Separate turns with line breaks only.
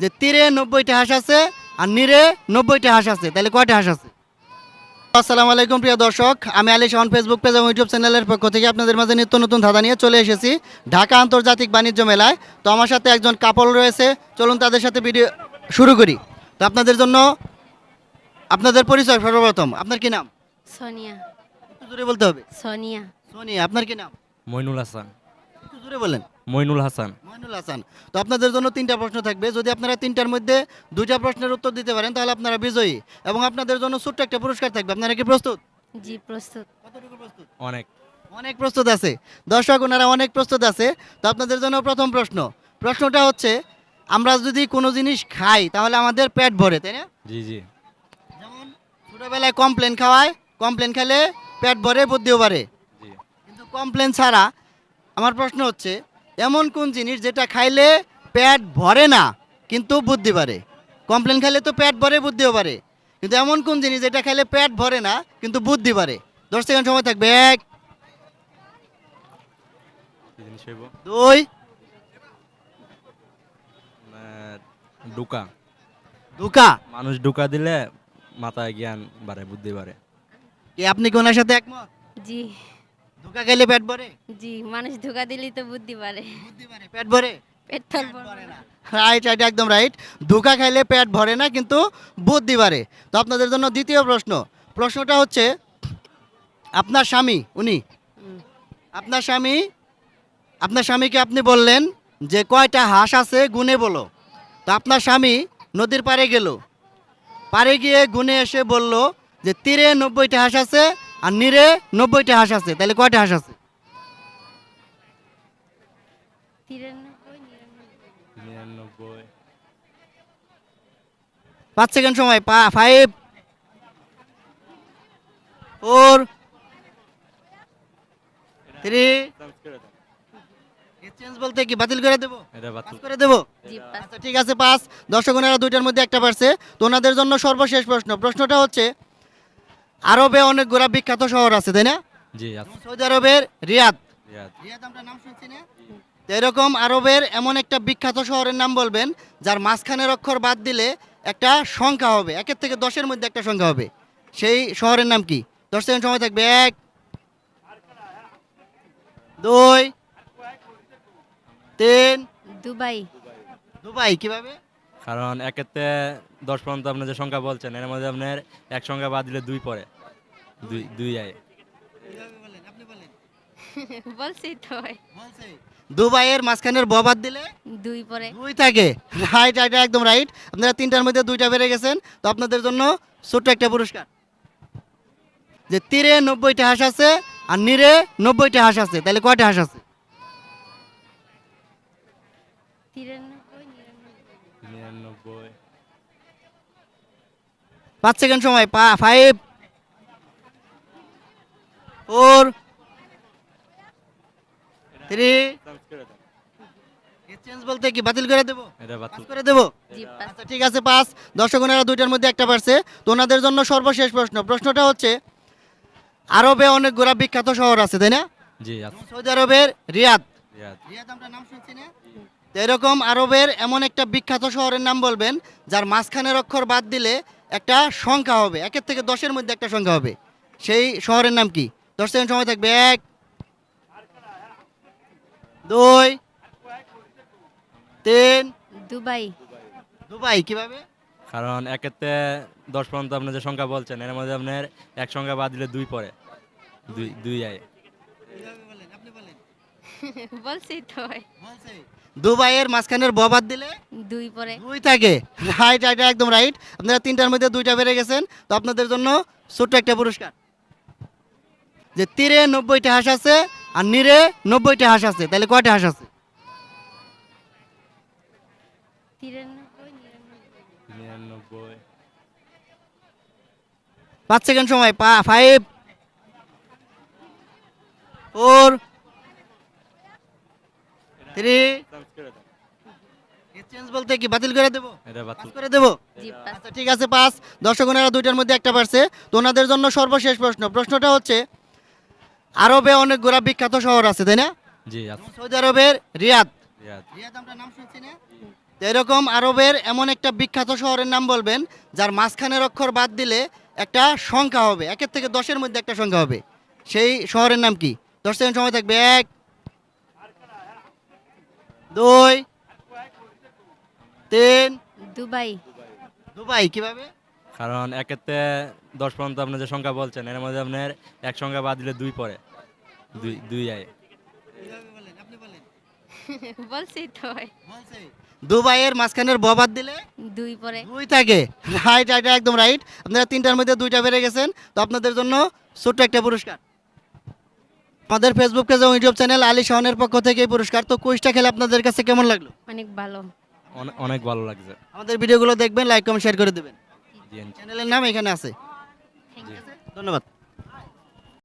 যে তীরে নব্বইটা হাঁস আছে আর নিরে নব্বইটা হাঁস আছে। তাহলে কয়টা হাঁস আছে? আসসালামু আলাইকুম প্রিয় দর্শক আমি আলী শাহন ফেসবুক পেজ এবং ইউটিউব চ্যানেলের পক্ষ থেকে আপনাদের মাঝে নিত্য নতুন ধাঁধা নিয়ে চলে এসেছি ঢাকা আন্তর্জাতিক বাণিজ্য মেলায়। তো আমার সাথে একজন কাপল রয়েছে চলুন তাদের সাথে ভিডিও শুরু করি। তো আপনাদের জন্য আপনাদের পরিচয় সর্বপ্রথম আপনার কি নাম?
সোনিয়া।
জোরে বলতে হবে।
সোনিয়া।
সোনিয়া আপনার কি নাম?
মইনুল হাসান।
জোরে বলেন?
মইনুল হাসান।
মইনুল হাসান। তো আপনাদের জন্য তিনটা প্রশ্ন থাকবে। যদি আপনারা তিনটার মধ্যে দুইটা প্রশ্নের উত্তর দিতে পারেন তাহলে আপনারা বিজয়ী। এবং আপনাদের জন্য ছোট্ট একটা পুরস্কার থাকবে। আপনারা কি প্রস্তুত?
জি প্রস্তুত।
কতটুকু প্রস্তুত?
অনেক।
অনেক প্রস্তুত আছে। দর্শক ওনারা অনেক প্রস্তুত আছে। তো আপনাদের জন্য প্রথম প্রশ্ন। প্রশ্নটা হচ্ছে আমরা যদি কোনো জিনিস খাই তাহলে আমাদের পেট ভরে তাই না?
জি জি।
যেমন ছোটোবেলায় কমপ্লেন খাওয়ায় কমপ্লেন খেলে পেট ভরে বুদ্ধিও বাড়ে। কিন্তু কমপ্লেন ছাড়া আমার প্রশ্ন হচ্ছে এমন কোন জিনিস যেটা খাইলে পেট ভরে না কিন্তু বুদ্ধি বাড়ে? কমপ্লেন খাইলে তো পেট ভরে বুদ্ধিও বাড়ে। কিন্তু এমন কোন জিনিস যেটা খাইলে পেট ভরে না কিন্তু বুদ্ধি বাড়ে? দশ সেকেন্ড সময় থাকবে এক দুই
আহ, ডুকা। মানুষ ডুকা দিলে মাথায় জ্ঞান বাড়ে বুদ্ধি বাড়ে।
কি আপনি কি ওনার সাথে একমত?
জি।
দুকা খাইলে পেট ভরে?
জি মানুষ ধোকা দিলেই তো বুদ্ধি পারে
বুদ্ধি বাড়ে পেট ভরে?
পেট তল পড়বে না।
রাইট রাইট একদম রাইট ধোকা খাইলে পেট ভরে না কিন্তু বুদ্ধি বাড়ে। তো আপনাদের জন্য দ্বিতীয় প্রশ্ন। প্রশ্নটা হচ্ছে আপনার স্বামী উনি? আপনার স্বামী আপনার স্বামীকে আপনি বললেন যে কয়টা হাঁস আছে গুনে বলো। তো আপনার স্বামী নদীর পাড়ে গেল। পাড়ে গিয়ে গুনে এসে বলল যে তীরে নব্বইটা হাঁস আছে আর নিরে নব্বইটা হাঁস আছে তাহলে কয়টা হাঁস আছে? পাঁচ সেকেন্ড সময় পা ফাইভ ফোর থ্রি বলতে কি বাতিল করে দেবো? পাস করে আচ্ছা ঠিক আছে পাস। দর্শকরা দুইটার মধ্যে একটা পারছে। তো ওনাদের জন্য সর্বশেষ প্রশ্ন। প্রশ্নটা হচ্ছে আরবে অনেক গোড়া বিখ্যাত শহর আছে তাই না?
জি
সৌদি আরবের রিয়াদ।
রিয়াদ।
রিয়াদ আমরা নাম শুনছি না এরকম আরবের এমন একটা বিখ্যাত শহরের নাম বলবেন যার মাঝখানের অক্ষর বাদ দিলে একটা সংখ্যা হবে একের থেকে দশের মধ্যে একটা সংখ্যা হবে। সেই শহরের নাম কি? দশ সেকেন্ড সময় থাকবে এক দুই তিন
দুবাই।
দুবাই কীভাবে?
কারণ একেতে দশ পর্যন্ত আপনি যে সংখ্যা বলছেন এর মধ্যে আপনার এক সংখ্যা বাদ দিলে দুই পরে দুই দুই আয়।
বলছি তো
দুবাইয়ের মাঝখানের ব বাদ দিলে?
দুই পরে
দুই থাকে। রাইট রাইট একদম রাইট আপনারা তিনটার মধ্যে দুইটা বেড়ে গেছেন তো আপনাদের জন্য ছোট্ট একটা পুরস্কার। যে তীরে নব্বইটা হাঁস আছে আর নিরে নব্বইটা হাঁস আছে তাহলে কয়টা হাঁস আছে?
তিরানব্বই
পাঁচ সেকেন্ড সময়? পা ফাইভ ফোর থ্রি চেঞ্জ বলতে কি? বাতিল করে দেবো?
এটা বাতিল।
পাস করে দেবো? আচ্ছা ঠিক আছে পাস। দর্শক ওনারা দুইটার মধ্যে একটা পারছে। তো ওনাদের জন্য সর্বশেষ প্রশ্ন। প্রশ্নটা হচ্ছে আরবে অনেক গোড়া বিখ্যাত শহর আছে তাই না?
জি
সৌদি আরবের রিয়াদ।
রিয়াদ।
রিয়াদ আমরা নাম শুনছি না? এরকম আরবের এমন একটা বিখ্যাত শহরের নাম বলবেন যার মাঝখানের অক্ষর বাদ দিলে একটা সংখ্যা হবে একের থেকে দশের মধ্যে একটা সংখ্যা হবে। সেই শহরের নাম কি? দশ সেকেন্ড সময় থাকবে এক দুই তিন
দুবাই।
দুবাই কীভাবে?
কারণ একেতে দশ পর্যন্ত আপনি যে সংখ্যা বলছেন এর মধ্যে আপনার এক সংখ্যা বাদ দিলে দুই পরে দুই দুই আয়।
বলছি তো।
দুবাইয়ের মাঝখানের ব বাদ দিলে?
দুই পরে।
দুই থাকে। রাইট রাইট একদম রাইট আপনারা তিনটার মধ্যে দুইটা বেড়ে গেছেন। তো আপনাদের জন্য ছোট্ট একটা পুরস্কার। যে তীরে নব্বইটা হাঁস আছে আর নিরে নব্বইটা হাঁস আছে। তাহলে কয়টা হাঁস আছে? পাঁচ সেকেন্ড সময় পা ফাইভ ফোর থ্রি চেঞ্জ বলতে কি বাতিল করে দেবো?
এটা
পাস
বাতিল
করে দেবো?
জি পাস।
আচ্ছা ঠিক আছে পাস। দর্শক ওনারা দুইটার মধ্যে একটা পারছে। তো ওনাদের জন্য সর্বশেষ প্রশ্ন। প্রশ্নটা হচ্ছে আরবে অনেক গোড়া বিখ্যাত শহর আছে তাই না?
জি
সৌদি আরবের রিয়াদ।
রিয়াদ।
রিয়াদ আমরা নাম শুনছি না? এরকম আরবের এমন একটা বিখ্যাত শহরের নাম বলবেন যার মাঝখানের অক্ষর বাদ দিলে একটা সংখ্যা হবে। একের থেকে দশের মধ্যে একটা সংখ্যা হবে। সেই শহরের নাম কি? দশ সেকেন্ড সময় থাকবে। এক দুই তিন।
দুবাই।
দুবাই কীভাবে?
কারণ একেতে দশ পর্যন্ত আপনি যে সংখ্যা বলছেন এর মধ্যে আপনার এক সংখ্যা বাদ দিলে দুই পরে দুই দুই আয়।
বলছি তো
দুবাইয়ের মাঝখানের ব বাদ দিলে?
দুই পরে
দুই থাকে। রাইট রাইট একদম রাইট আপনারা তিনটার মধ্যে দুইটা বেড়ে গেছেন। তো আপনাদের জন্য ছোট্ট একটা পুরস্কার। আমাদের ফেসবুক পেজ এবং ইউটিউব চ্যানেল আলী শাহনের পক্ষ থেকে এই পুরস্কার। তো কুইজটা খেলে আপনাদের কাছে কেমন লাগল?
অনেক ভালো।
অনেক ভালো লাগছে।
আমাদের ভিডিওগুলো দেখবেন লাইক কমেন্ট শেয়ার করে দেবেন। চ্যানেলের নাম এখানে আছে। ধন্যবাদ।